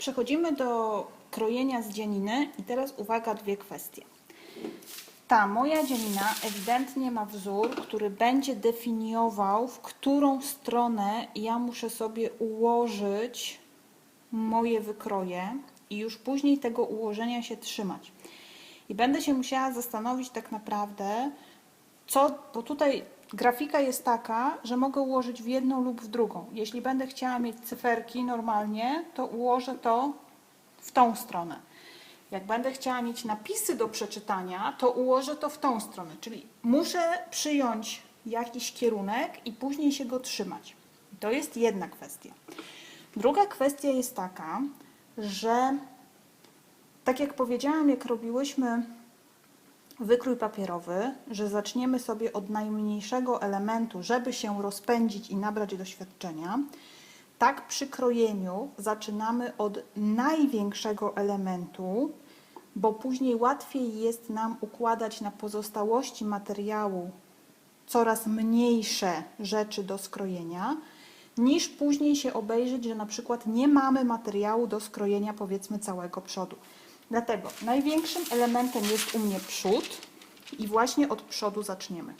Przechodzimy do krojenia z dzianiny i teraz uwaga, dwie kwestie. Ta moja dzianina ewidentnie ma wzór, który będzie definiował, w którą stronę ja muszę sobie ułożyć moje wykroje i już później tego ułożenia się trzymać. I będę się musiała zastanowić tak naprawdę, co, bo tutaj grafika jest taka, że mogę ułożyć w jedną lub w drugą. Jeśli będę chciała mieć cyferki normalnie, to ułożę to w tą stronę. Jak będę chciała mieć napisy do przeczytania, to ułożę to w tą stronę. Czyli muszę przyjąć jakiś kierunek i później się go trzymać. To jest jedna kwestia. Druga kwestia jest taka, że tak jak powiedziałam, jak robiłyśmy wykrój papierowy, że zaczniemy sobie od najmniejszego elementu, żeby się rozpędzić i nabrać doświadczenia, tak przy krojeniu zaczynamy od największego elementu, bo później łatwiej jest nam układać na pozostałości materiału coraz mniejsze rzeczy do skrojenia, niż później się obejrzeć, że na przykład nie mamy materiału do skrojenia powiedzmy całego przodu. Dlatego największym elementem jest u mnie przód i właśnie od przodu zaczniemy.